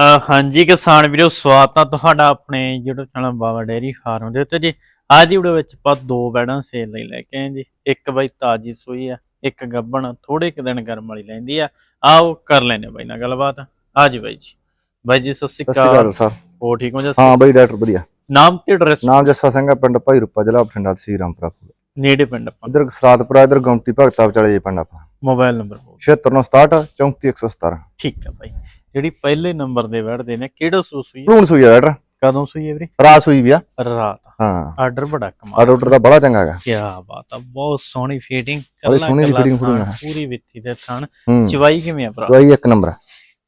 ਹਾਂਜੀ ਕਿਸਾਨ ਵੀਰੋ ਸਵਾਗਤ ਆ ਤੁਹਾਡਾ ਆਪਣੇ YouTube channel Baba dairy farm ਦੇ ਉੱਤੇ ਜੀ। ਅੱਜ ਦੀ ਵੀਡੀਓ ਵਿੱਚ ਆਪਾਂ ਦੋ ਬੈੜਾਂ ਸੇਲ ਲਈ ਲੈ ਕੇ ਆਏ ਜੀ। ਇੱਕ ਬਾਈ ਤਾਜੀ ਸੂਈ ਆ ਇੱਕ ਗੱਬਣ ਥੋੜੇ ਕੁ ਦਿਨ ਗਰਮ ਵਾਲੀ ਲੈਂਦੀ ਆ। ਆਓ ਕਰ ਲੈਨੇ ਬਾਈ ਨਾਲ ਗੱਲਬਾਤ। ਆ ਜੀ ਬਾਈ ਜੀ। ਬਾਈ ਜੀ ਸਤਿ ਸ਼੍ਰੀ ਅਕਾਲ ਹੋ ਠੀਕ ਹੋ ਜੀ? ਹਾਂ ਬਈ ਡਾਕਟਰ ਵਧੀਆ। ਨਾਮ ਤੇ ਐਡਰੈਸ ਨਾਮ ਜੱਸਾ ਸਿੰਘ ਪਿੰਡ ਭਾਈ ਰੂਪਾ ਜ਼ਿਲ੍ਹਾ ਬਠਿੰਡਾ ਤਹਿਸੀਲ ਰਾਮਪੁਰਾ ਨੇੜੇ ਪਿੰਡ ਆਪਾਂ। ਇਧਰ ਸਰਾਦਪੁਰਾ ਇਧਰ ਗੌਂਟੀ ਭਗਤਾ ਵਿਚਾਲੇ ਜੇ ਪਿੰਡ ਆਪਾਂ। ਮੋਬਾਈਲ ਨੰਬਰ ਬੋਲ 7667 34117 ਠੀਕ ਆ ਬਾਈ। ਜਿਹੜੀ ਪਹਿਲੇ ਨੰਬਰ ਦੇ ਬੈਠਦੇ ਨੇ ਕਿਹੜਾ ਸੂ ਸੂਈ ਆ? ਭਲੂਣ ਸੂਈ ਆ ਡਾਕਟਰ ਕਦੋਂ ਸੂਈ ਹੈ ਵੀਰੇ? ਰਾਤ ਸੂਈ ਵੀ ਆ। ਰਾਤ। ਹਾਂ। ਆਰਡਰ ਬੜਾ ਆ ਕਮਾਲ ਡਾਕਟਰ ਦਾ ਬੜਾ ਚੰਗਾ ਹੈਗਾ। ਕੀ ਬਾਤ ਆ ਬਹੁਤ ਸੋਹਣੀ ਫੀਟਿੰਗ ਬੜੀ ਸੋਹਣੀ ਜਿਹੀ fitting ਫੁਟਿੰਗ ਆ। ਪੂਰੀ ਵਿੱਥੀ ਦੇ ਥਣ ਹੂੰ। ਚਵਾਈ ਕਿਵੇਂ ਆ ਭਰਾ? ਦਵਾਈ ਇੱਕ ਨੰਬਰ ਆ।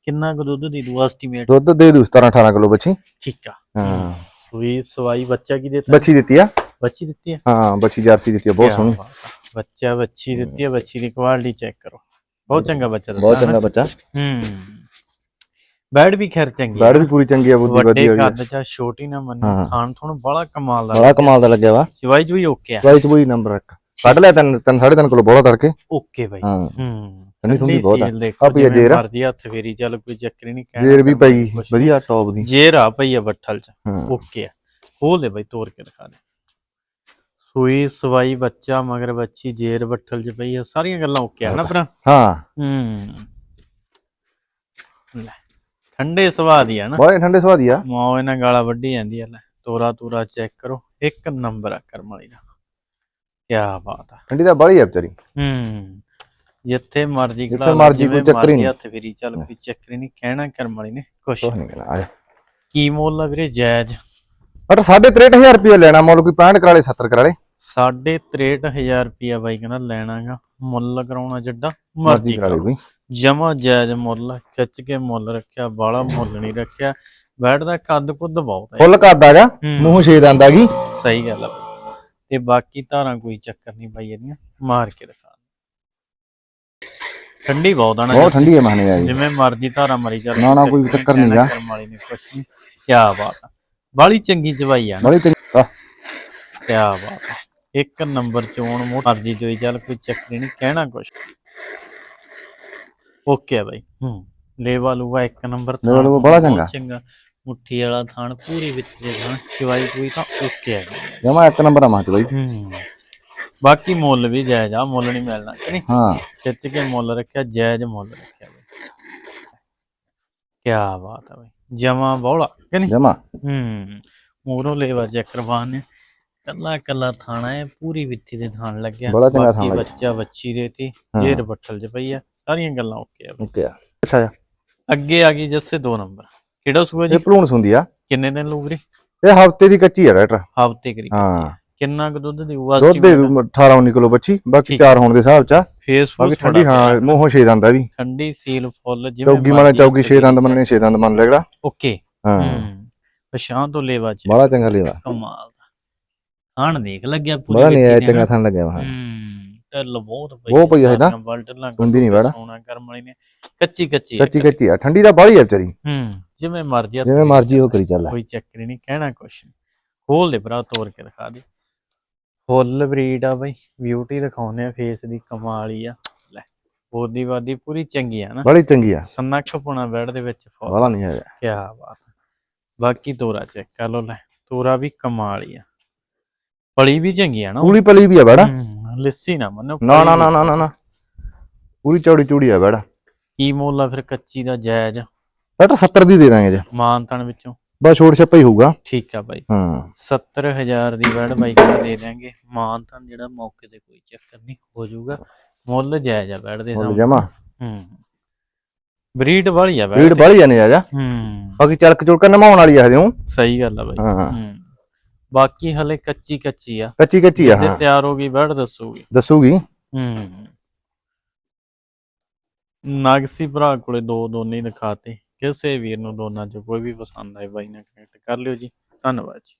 ਕਿੰਨਾ ਕੁ ਦੁੱਧ ਦੀ ਦੂ ਐਸਟੀਮੇਟ ਦੁੱਧ ਦੇ ਦੂ 17 18 ਕਿਲੋ ਬੱਚੀ। ਠੀਕ ਆ। ਹਾਂ। ਸੂਈ ਸਵਾਈ ਬੱਚਾ ਕੀ ਦਿੱਤਾ? ਬੱਚੀ ਦਿੱਤੀ ਆ। ਬੱਚੀ ਦਿੱਤੀ ਹੈ ਹਾਂ ਬੱਚੀ ਜਰਸੀ ਦਿੱਤੀ ਆ ਬਹੁਤ ਕਿਆ ਸੋਹਣੀ। ਬਾਤ ਆ। ਬੱਚਾ ਬੱਚੀ ਦਿੱਤੀ ਹੈ ਬੱਚੀ ਦੀ ਕੁਆਲਿਟੀ ਚੈੱਕ ਕਰੋ। ਬਹੁਤ ਚੰਗਾ ਬੱਚਾ ਦਿੱਤਾ ਬਹੁਤ ਚੰਗਾ ਬੱਚਾ। ਹੂੰ। ਬੈਡ ਵੀ ਖੈਰ ਚੰਗੀ ਬੈਡ ਵੀ ਪੂਰੀ ਚੰਗੀ ਆ ਬੁੱਧੀ ਵੱਡੇ ਵਧੀਆ ਵਾਲੀ ਆ। ਕੱਦ ਚ ਛੋਟੀ ਨਾ ਮੰਨੀ। ਖਾਣ ਥੋਣ ਬੜਾ ਕਮਾਲ ਦਾ ਬੜਾ ਕਮਾਲ ਦਾ ਲੱਗਿਆ ਵਾ। ਚਵਾਈ ਜੂਈ ਓਕੇ ਆ। ਦਵਾਈ ਚ ਬਈ ਨੰਬਰ ਇੱਕ। ਕੱਢ ਲਿਆ ਤਿੰਨ ਤਿੰਨ ਸਾਢੇ ਤਿੰਨ ਕਿਲੋ ਬੋਲਾ ਤੜਕੇ। Okay bye. ਹਾਂ। ਹੂੰ। ਠੰਡੀ ਠੰਡੀ ਬਹੁਤ ਆ। ਪਈ ਜੇਰ। ਮਰਜ਼ੀ ਹੱਥ ਫੇਰੀ ਚੱਲ ਕੋਈ ਚੱਕਰ ਨਹੀਂ ਕਹਿਣਾ ਰੇਰ ਵੀ ਪਈ। ਵਧੀਆ ਟੌਪ ਦੀ। ਜੇਰ ਆ ਪਈ ਆ ਬੱਠਲ ਚ। ਓਕੇ ਆ। ਖੋਲ ਦੇ ਬਾਈ ਤੋੜ ਕੇ ਦਿਖਾ ਦੇ। ਸੂਈ ਸਵਾਈ ਬੱਚਾ ਮਗਰ ਬੱਚੀ ਜੇਰ ਬੱਠਲ ਚ ਪਈ ਆ। ਸਾਰੀਆਂ ਗੱਲਾਂ ਓਕੇ ਆ ਨਾ ਭਰਾ? ਹਾਂ। ਹੂੰ। ਲੈ। ਠੰਡੇ ਸੁਭਾਅ ਦੀ ਆ ਨਾ। ਬੜੇ ਠੰਡੇ ਸਵਾਦੀ ਆ। ਮੌ ਇਹਨਾਂ ਗਾਲਾ ਵੱਢੀ ਜਾਂਦੀ ਆ ਲੈ। ਤੋਰਾ ਤੂਰਾ ਚੈੱਕ ਕਰੋ। ਇੱਕ ਨੰਬਰ ਆ ਕਰਮ ਵਾਲੀ ਦਾ। ਕੀ ਬਾਤ ਆ। ਠੰਡੀ ਤਾਂ ਬੜੀ ਆ ਵਿਚਾਰੀ। ਹੂੰ। ਜਿੱਥੇ ਮਰਜ਼ੀ ਜਿੱਥੇ ਮਰਜ਼ੀ ਕੋਈ ਚੱਕਰ ਨਹੀਂ। ਹੱਥ ਫੇਰੀ ਚੱਲ ਕੋਈ ਚੱਕਰ ਨਹੀਂ। ਕਹਿਣਾ ਕਰਮ ਵਾਲੀ ਨੇ ਕੁਛ ਨਹੀਂ। ਕਹਿਣਾ ਕੀ ਮੁੱਲ ਆ ਵੀਰੇ? ਜਾਇਜ਼। ਪਰ 63000 ਰੁਪਏ ਲੈਣਾ ਮੁੱਲ ਕੋਈ 65 ਕਰਾ ਲੇ 70 ਕਰਾ ਲੇ ਸਾਢੇ 63000 ਰੁਪਿਆ ਬਾਈ ਕਹਿੰਦਾ ਲੈਣਾਗਾ। ਮੁੱਲ ਕਰਾਉਣਾ ਜਿੱਡਾ ਮਰਜ਼ੀ ਕਰਾ ਲੇ ਕੋਈ। ਜਮਾ ਜਾਇਜ਼ ਮੁੱਲ ਆ, ਖਿੱਚ ਕੇ ਮੁੱਲ ਰੱਖਿਆ ਬਾਲਾ ਮੁੱਲ ਨਹੀਂ ਰੱਖਿਆ। ਬੈਠ ਦਾ ਕੱਦ ਕੁੱਦ ਬਹੁਤ ਹੈ ਫੁੱਲ ਕੱਦ ਆਗਾ ਹੂੰ। ਮੂੰਹ ਛੇ ਦੰਦ ਗਈ ਸਹੀ ਗੱਲ ਆ। ਬਾਈ। ਤੇ ਬਾਕੀ ਧਾਰਾਂ ਕੋਈ ਚੱਕਰ ਨਹੀਂ ਬਾਈ ਇਹਦੀਆਂ ਮਾਰ ਕੇ ਦਿਖਾ। ਠੰਡੀ ਬਹੁਤ ਆ ਨਾ ਬਹੁਤ ਠੰਡੀ ਹੈ ਮਹਨੇ ਆ ਜੀ ਜਿਵੇਂ ਮਰਜ਼ੀ ਧਾਰਾ ਮਰੀ ਚੱਲ। ਨਾ, ਨਾ, ਕੋਈ ਚੱਕਰ ਨੀ ਗਾ। ਵਾਲੀ ਨੇ ਕੁਛ ਨਹੀਂ। ਕੀ ਬਾਤ ਆ। ਬਾਲੀ ਚੰਗੀ ਚਵਾਈ ਆ ਨਾ। ਬੜੀ ਚੰਗੀ ਆ, ਕੀ ਬਾਤ ਆ। ਇੱਕ ਨੰਬਰ ਚੋਣ ਮਰਜ਼ੀ ਜੋਈ ਚੱਲ ਕੋਈ ਚੱਕਰ ਨਹੀਂ ਕਹਿਣਾ ਕੁਛ। ਓਕੇ ਆ ਬਾਈ। ਹੂੰ। ਲੇਵਾ ਲੂਵਾ ਇੱਕ ਨੰਬਰ ਥਾਣ ਲੇਵਾ ਲੂਵਾ ਬੜਾ ਚੰਗਾ। ਚੰਗਾ। ਮੁੱਠੀ ਵਾਲਾ ਥਾਣ ਪੂਰੀ ਵਿੱਚ ਦੇ ਥਾਣ ਚਵਾਈ ਕੋਈ ਤਾਂ ਓਕੇ ਆ ਜਮਾ ਇੱਕ ਨੰਬਰ ਆ ਮਾਂ ਚ ਬਾਈ। ਹੂੰ। ਬਾਕੀ ਮੁੱਲ ਵੀ ਜਾਇਜ਼ ਆ ਮੁੱਲ ਨਹੀਂ ਮਿਲਣਾ ਕਿ ਨਹੀਂ? ਹਾਂ। ਖਿੱਚ ਕੇ ਮੁੱਲ ਰੱਖਿਆ ਜਾਇਜ਼ ਮੁੱਲ ਰੱਖਿਆ ਬਈ। ਕੀ ਬਾਤ ਆ ਬਈ। ਜਮਾ ਬੌਲਾ ਕਿ ਨਹੀਂ? ਜਮਾ। ਹੂੰ। ਮੂਰੋਂ ਲੇਵਾ ਚੱਕਰਵਾਨ ਨੇ। ਕੱਲਾ ਕੱਲਾ ਥਾਣਾ ਹੈ ਪੂਰੀ ਵਿੱਥੀ ਦੇ ਥਾਣ ਲੱਗਿਆ। ਬੜਾ ਚੰਗਾ ਬਾਕੀ ਥਾਣ ਲੱਗਿਆ। ਬੱਚਾ ਬੱਚੀ ਦੇਤੀ ਹਾਂ। ਜੇਰ ਬੱਠਲ ਚ ਪਈ ਆ। ਸਾਰੀਆਂ ਗੱਲਾਂ ਓਕੇ ਆ ਬਈ। ਓਕੇ ਆ। ਅੱਛਾ ਜੀ। ਅੱਗੇ ਆ ਗਈ ਜੱਸੇ ਦੋ ਨੰਬਰ। ਕਿਹੜਾ ਸੂਆ ਜੀ? ਇਹ ਭਲੂਣ ਹੁੰਦੀ ਆ। ਕਿੰਨੇ ਦਿਨ ਲਊ ਵੀਰੇ? ਇਹ ਹਫ਼ਤੇ ਦੀ ਕੱਚੀ ਆ ਡਾਕਟਰ ਹਫ਼ਤੇ ਕਰੀ ਹਾਂ। ਕਿੰਨਾ ਕੁ ਦੁੱਧ ਦੀ ਦੁੱਧ ਦੇ ਦੂ 18 19 ਕਿਲੋ ਬੱਚੀ। ਬਾਕੀ ਠੀਕ। ਤਿਆਰ ਹੋਣ ਦੇ ਹਿਸਾਬ ਚ ਆ। ਫੇਸਬੁੱਕ ਬਾਕੀ ਠੰਡੀ ਹਾਂ ਮੂੰਹੋਂ ਛੇ ਦੰਦ ਆ ਵੀ। ਠੰਡੀ ਸੀਲ ਫੁੱਲ ਜਿਵੇਂ ਚੌਗੀ ਮਰਜ਼ੀ ਚੌਗੀ ਛੇ ਦੰਦ ਮੰਨਣੇ ਛੇ ਦੰਦ ਮੰਨ ਲੈ ਜਿਹੜਾ ਓਕੇ ਹਾਂ। ਪਛਾਂ ਤੋਂ ਲੇਵਾ ਚ। ਬੜਾ ਚੰਗਾ ਲੇਵਾ। ਕਮਾਲ ਦਾ। ਦੇਖ ਲੱਗਿਆ ਪੂਰੀ ਬੜਾ ਨਹੀਂ ਆਇਆ ਚੰਗਾ ਨਾ। ਥਾਂ ਲੱਗਿਆ ਵਾ। ਹੂੰ। ਢਿੱਲ ਬਹੁਤ ਪਈ ਬਹੁਤ ਪਈ ਆ ਇਹਦਾ। ਬਲਟਲਾਂ ਹੁੰਦੀ ਨੀ ਵੈੜਾ। ਸੋਨਾ ਕਰਮ ਵਾਲੀ ਨੇ। ਕੱਚੀ ਕੱਚੀ ਕੱਚੀ ਕੱਚੀ। ਆ ਠੰਡੀ ਤਾਂ ਬਾਹਲੀ ਆ ਵਿਚਾਰੀ। ਹੂੰ ਜਿਵੇਂ ਮਰਜ਼ੀ ਆ, ਜਿਵੇਂ ਮਰਜ਼ੀ ਉਹ ਕਰੀ ਚੱਲ। ਕੋਈ ਚੱਕਰ ਹੀ ਨਹੀਂ ਕਹਿਣਾ ਕੁਛ ਨੀ। ਖੋਲ ਦੇ ਭਰਾ ਤੋੜ ਕੇ ਦਿਖਾ ਦੇ। ਫੁੱਲ ਬਰੀਡ ਆ ਬਈ ਬਿਊਟੀ ਦਿਖਾਉਨੇ ਆ ਫੇਸ ਦੀ ਕਮਾਲ ਹੀ ਆ। ਲੈ ਬੋਦੀ ਵਾਦੀ ਪੂਰੀ ਚੰਗੀ ਆ ਨਾ। ਬੜੀ ਚੰਗੀ ਆ। ਸੰਨਖ ਪੁਣਾ ਬੈਡ ਦੇ ਵਿੱਚ ਫੁੱਲ। ਨਹੀਂ ਆਇਆ ਕੀ ਬਾਤ। ਬਾਕੀ ਤੋਰਾ ਚੈੱਕ ਕਰ ਲੋ ਲੈ ਤੋਰਾ ਵੀ ਕਮਾਲ ਹੀ ਆ। ਪਲੀ ਵੀ ਚੰਗੀ ਆ ਨਾ ਪੂਰੀ ਪਲੀ ਵੀ ਆ ਬੜਾ ਹੂੰ, ਲੱਸੀ ਨਾ ਮੰਨੋ ਨਾ ਨਾ ਨਾ ਨਾ ਨਾ ਪੂਰੀ ਚੌੜੀ ਚੂੜੀ ਆ ਬੜਾ ਕੀ ਮੁੱਲ ਆ ਫਿਰ ਕੱਚੀ ਦਾ ਜਾਇਜ਼? ਡਾਕਟਰ 70 ਦੀ ਦੇ ਦਾਂਗੇ ਜੇ। ਮਾਨਤਨ ਵਿੱਚੋਂ। ਬਸ ਛੋੜ ਛੱਪਾ ਹੀ ਹੋਊਗਾ। ਠੀਕ ਆ ਬਾਈ। ਹਾਂ। 70000 ਦੀ ਵੈੜ ਬਾਈ ਕਹਿੰਦਾ ਦੇ ਦਿਆਂਗੇ? ਮਾਨਤਨ ਜਿਹੜਾ ਮੌਕੇ ਤੇ ਕੋਈ ਚੱਕਰ ਨਹੀਂ ਹੋ ਜਾਊਗਾ। ਮੁੱਲ ਜਾਇਜ਼ ਆ ਵੈੜ ਦੇ ਸਾਹਮਣੇ ਜਮਾ। ਹੂੰ। ਬਰੀਡ ਵਾਲੀ ਆ ਵੈੜ ਰੀਡ ਬਾਹਲੀ ਆ ਨਹੀਂ ਆ ਜਾ। ਹੂੰ। ਬਾਕੀ ਚਲਕ ਚੁਲਕ ਨਮਾਉਣ ਵਾਲੀ ਆ ਊਂ। ਸਹੀ ਗੱਲ ਆ ਬਾਈ। ਹਾਂ। ਹੂੰ। ਬਾਕੀ ਹਲੇ ਕੱਚੀ ਕੱਚੀ ਆ। ਕੱਚੀ ਕੱਚੀ ਆ ਜੇ ਹਾਂ। ਤਿਆਰ ਹੋ ਗਈ ਵੈੜ ਦੱਸੂਗੀ। ਦੱਸੂਗੀ? ਹੂੰ। ਨਾਗਸੀ ਭਰਾ ਕੋਲੇ ਦੋ ਦੋਨੇ ਹੀ ਦਿਖਾਤੇ। ਕਿਸੇ ਵੀਰ ਨੂੰ ਦੋਨਾਂ ਚੋਂ ਕੋਈ ਵੀ ਪਸੰਦ ਆਏ ਬਾਈ ਨਾਲ ਕਨੈਕਟ ਕਰ ਲਿਓ ਜੀ। ਧੰਨਵਾਦ ਜੀ।